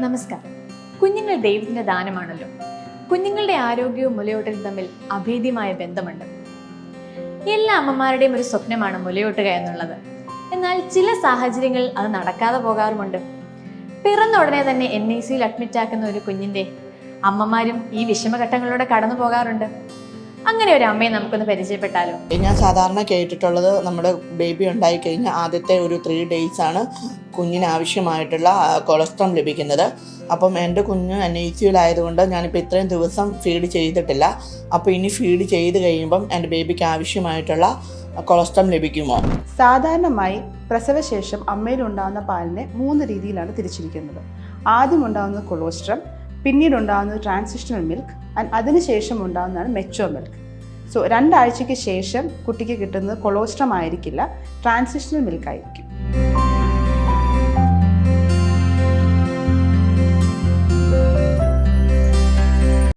നമസ്കാരം. കുഞ്ഞുങ്ങൾ ദൈവത്തിന്റെ ദാനമാണല്ലോ. കുഞ്ഞുങ്ങളുടെ ആരോഗ്യവും മുലയോട്ടലും തമ്മിൽ അഭേദ്യമായ ബന്ധമുണ്ട്. എല്ലാ അമ്മമാരുടെയും ഒരു സ്വപ്നമാണ് മുലയോട്ടുക എന്നുള്ളത്. എന്നാൽ ചില സാഹചര്യങ്ങളിൽ അത് നടക്കാതെ പോകാറുമുണ്ട്. പിറന്ന ഉടനെ തന്നെ എൻ ഐ സിയിൽ അഡ്മിറ്റ് ആക്കുന്ന ഒരു കുഞ്ഞിന്റെ അമ്മമാരും ഈ വിഷമഘട്ടങ്ങളിലൂടെ കടന്നു പോകാറുണ്ട് അങ്ങനെ ഒരു അമ്മയെ നമുക്കൊന്ന് പരിചയപ്പെട്ടാലോ? ഞാൻ സാധാരണ കേട്ടിട്ടുള്ളത് നമ്മുടെ ബേബി ഉണ്ടായി കഴിഞ്ഞാൽ ആദ്യത്തെ ഒരു ത്രീ ഡേയ്സ് ആണ് കുഞ്ഞിന് ആവശ്യമായിട്ടുള്ള കൊളസ്ട്രോൾ ലഭിക്കുന്നത്. അപ്പം എന്റെ കുഞ്ഞ് എൻ ഐ സിയിലായതുകൊണ്ട് ഞാനിപ്പോൾ ഇത്രയും ദിവസം ഫീഡ് ചെയ്തിട്ടില്ല. അപ്പോൾ ഇനി ഫീഡ് ചെയ്ത് കഴിയുമ്പം എന്റെ ബേബിക്ക് ആവശ്യമായിട്ടുള്ള കൊളസ്ട്രോൾ ലഭിക്കുമോ? സാധാരണമായി പ്രസവശേഷം അമ്മയിൽ ഉണ്ടാകുന്ന പാലിനെ മൂന്ന് രീതിയിലാണ് തിരിച്ചിരിക്കുന്നത്. ആദ്യം ഉണ്ടാകുന്ന കൊളോസ്ട്രം പിന്നീട് ഉണ്ടാകുന്നത് ട്രാൻസിഷണൽ മിൽക്ക് ആൻഡ് അതിനുശേഷം ഉണ്ടാകുന്നതാണ് മെച്ചുവർ മിൽക്ക് സോ രണ്ടാഴ്ചയ്ക്ക് ശേഷം കുട്ടിക്ക് കിട്ടുന്നത് കൊളോസ്ട്രം ആയിരിക്കില്ല ട്രാൻസിഷണൽ മിൽക്ക് ആയിരിക്കും.